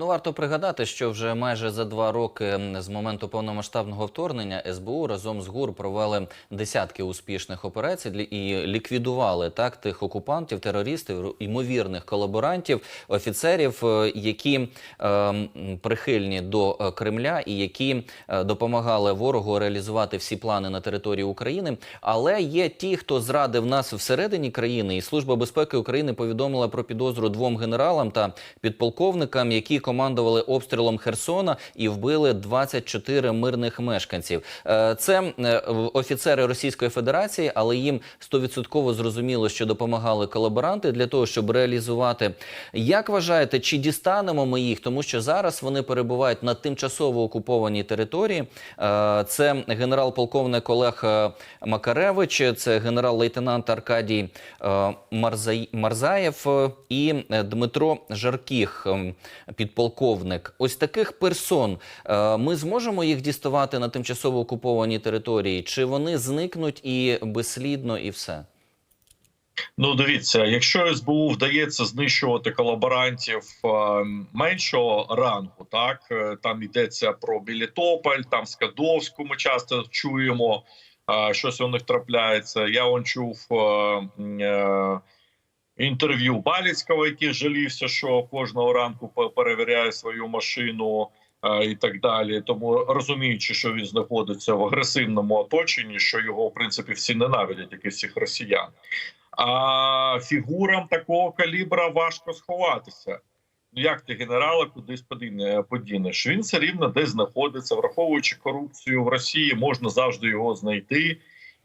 Ну, варто пригадати, що вже майже за два роки з моменту повномасштабного вторгнення СБУ разом з ГУР провели десятки успішних операцій і ліквідували так тих окупантів, терористів, ймовірних колаборантів, офіцерів, е, які е, прихильні до е, Кремля і які е, допомагали ворогу реалізувати всі плани на території України. Але є ті, хто зрадив нас всередині країни, і Служба безпеки України повідомила про підозру двом генералам та підполковникам, які командували обстрілом Херсона і вбили 24 мирних мешканців. Е, Це е, офіцери Російської Федерації, але їм стовідсотково зрозуміло, що допомагали колаборанти для того, щоб реалізувати. Як вважаєте, чи дістанемо ми їх? Тому що зараз вони перебувають на тимчасово окупованій території. Е, Це генерал-полковник Олег Макаревич, це генерал-лейтенант Аркадій Марзаєв і Дмитро Жаркіх, ем, підполковник. Ось таких персон е, ми зможемо їх діставати на тимчасово окупованій території, чи вони зникнуть і безслідно, і все? Ну, дивіться, якщо СБУ вдається знищувати колаборантів е, меншого рангу, так е, там йдеться про Білітополь, там Скадовську. Ми часто чуємо, щось у них трапляється. Я он чув інтерв'ю Баліцького, який жалівся, що кожного ранку пе- перевіряє свою машину. е, І так далі, тому розуміючи, що він знаходиться в агресивному оточенні, що його в принципі всі ненавидять, як і всіх росіян. А фігурам такого калібра важко сховатися. Ну як ти генерала кудись подіне- подінеш? Він все рівно десь знаходиться, враховуючи корупцію в Росії, можна завжди його знайти.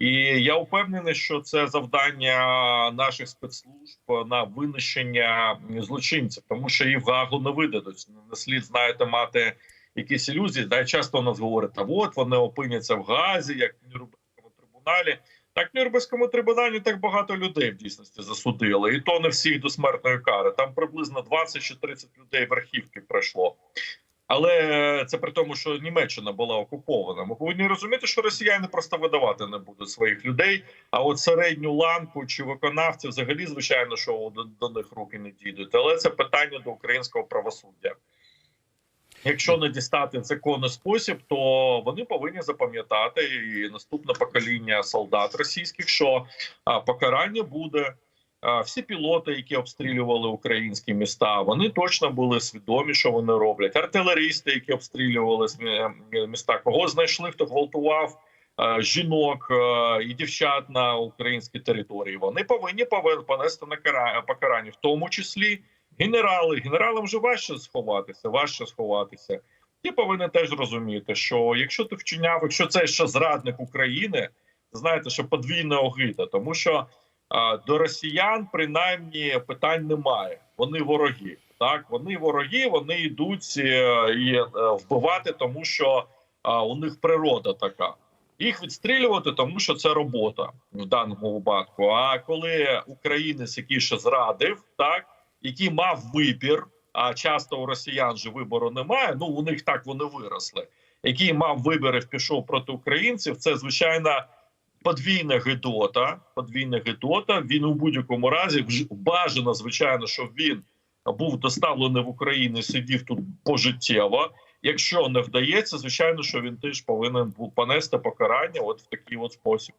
І я впевнений, що це завдання наших спецслужб на винищення злочинців, тому що їх Гагу не видадуть. Не слід знаєте мати якісь ілюзії. Да, часто нас говорять, а от вони опиняться в Газі, як в Нюрнберзькому трибуналі. Так в Нюрнберзькому трибуналі так багато людей в дійсності засудили, і то не всіх до смертної кари. Там приблизно 20 чи 30 людей верхівки пройшло. Але це при тому, що Німеччина була окупована. Ми повинні розуміти, що росіяни просто видавати не будуть своїх людей. А от середню ланку чи виконавців, взагалі, звичайно, що до, до них руки не дійдуть. Але це питання до українського правосуддя. Якщо не дістати законний спосіб, то вони повинні запам'ятати і наступне покоління солдат російських, що покарання буде. Всі пілоти, які обстрілювали українські міста, вони точно були свідомі, що вони роблять. Артилерісти, які обстрілювали смі- міста, кого знайшли, хто гвалтував е, жінок е, і дівчат на українській території. Вони повинні повин- понести на кара- покарання, в тому числі генерали. Генералам вже важче сховатися, важче сховатися. Ти повинен теж розуміти, що якщо ти вчиняв, якщо це ще зрадник України, знаєте, що подвійна огида, тому що до росіян принаймні питань немає. Вони вороги. Так, вони вороги, вони йдуть е, і е, вбивати, тому що у них природа така. Їх відстрілювати, тому що це робота в даному випадку. А коли українець, який ще зрадив, так який мав вибір, а часто у росіян же вибору немає. Ну у них так вони виросли. Який мав вибір і пішов проти українців, це звичайно подвійна гидота. Подвійна гидота. Він у будь-якому разі бажано, звичайно, щоб він був доставлений в Україну, і сидів тут пожиттєво. Якщо не вдається, звичайно, що він теж повинен був понести покарання, от в такий от спосіб.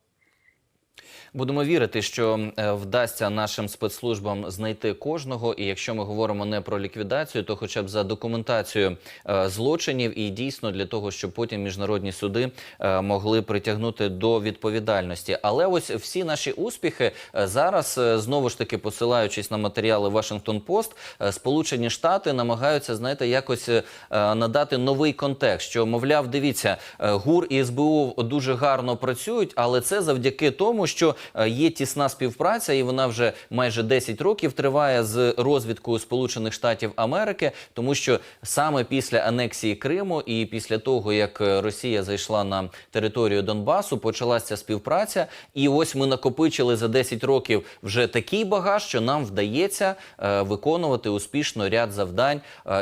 Будемо вірити, що е, вдасться нашим спецслужбам знайти кожного. І якщо ми говоримо не про ліквідацію, то хоча б за документацію е, злочинів, і дійсно для того, щоб потім міжнародні суди е, могли притягнути до відповідальності. Але ось всі наші успіхи зараз знову ж таки посилаючись на матеріали Вашингтон Пост, Сполучені Штати намагаються знаєте, якось надати новий контекст. Що мовляв, дивіться, ГУР і СБУ дуже гарно працюють, але це завдяки тому, що е, є тісна співпраця, і вона вже майже 10 років триває з розвідкою Сполучених Штатів Америки, тому що саме після анексії Криму і після того, як е, Росія зайшла на територію Донбасу, почалася співпраця. І ось ми накопичили за 10 років вже такий багаж, що нам вдається е, виконувати успішно ряд завдань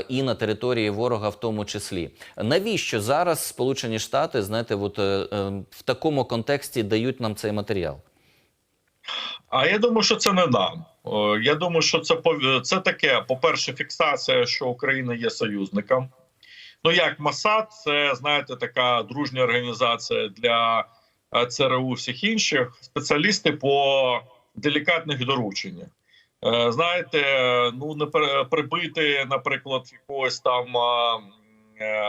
і на території ворога, в тому числі. Навіщо зараз Сполучені Штати, знаєте, от, в такому контексті дають нам цей матеріал? А я думаю, що це не нам. Е, Я думаю, що це це таке. По-перше, фіксація, що Україна є союзником. Ну як Масад, це знаєте, така дружня організація для е, ЦРУ всіх інших спеціалісти по делікатних дорученнях. Е, Знаєте, ну не прибити, наприклад, якогось там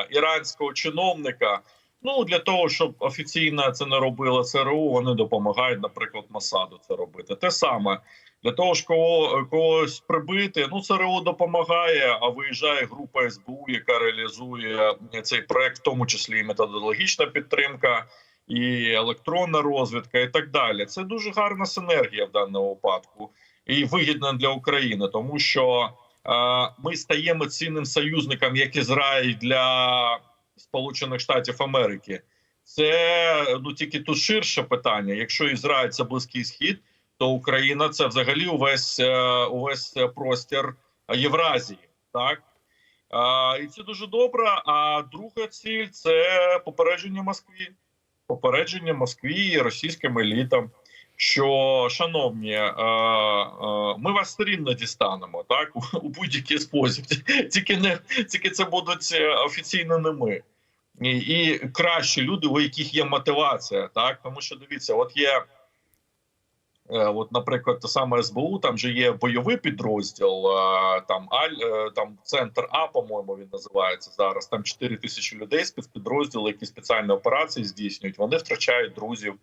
іранського чиновника. Ну для того, щоб офіційно це не робила ЦРУ, вони допомагають, наприклад, Масаду це робити. Те саме для того, ж кого когось прибити. Ну ЦРУ допомагає. А виїжджає група СБУ, яка реалізує цей проект, в тому числі і методологічна підтримка, і електронна розвідка, і так далі. Це дуже гарна синергія в даному випадку і вигідна для України, тому що е, ми стаємо цінним союзником, як Ізраїль для Сполучених Штатів Америки. Це ну тільки тут ширше питання. Якщо Ізраїль це близький схід, то Україна це взагалі увесь е, увесь простір Євразії, так а, і це дуже добре. А друга ціль це попередження Москві, попередження Москві і російським елітам. Що, шановні, е, е, ми вас все рівно дістанемо так у, будь-який спосіб. Тільки не тільки це будуть е, офіційно не ми. І, і кращі люди, у яких є мотивація, так тому що дивіться, от є. От, наприклад, те саме СБУ, там же є бойовий підрозділ, там Аль, там центр А, по-моєму, він називається зараз. Там 4 тисячі людей спецпідрозділи, які спеціальні операції здійснюють. Вони втрачають друзів,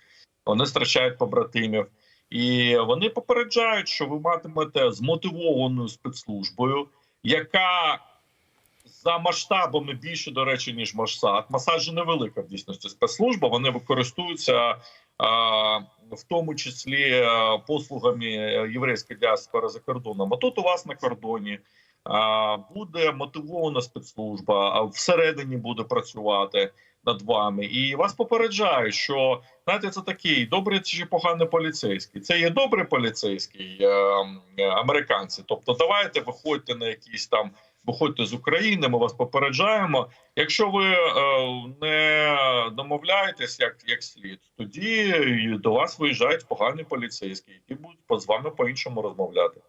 вони втрачають побратимів, і вони попереджають, що ви матимете змотивованою спецслужбою, яка за масштабами більше, до речі, ніж Масад. Масад же невелика в дійсності спецслужба. Вони використовуються в тому числі а, послугами єврейської діаспори за кордоном. А тут у вас на кордоні буде мотивована спецслужба, а всередині буде працювати над вами, і вас попереджають, що знаєте, це такий добрий чи поганий поліцейський. Це є добрий поліцейський е, е, американці. Тобто, давайте виходьте на якісь там. Виходьте з України, ми вас попереджаємо. Якщо ви е, не домовляєтесь як, як слід, тоді до вас виїжджають погані поліцейські, які будуть з вами по іншому розмовляти.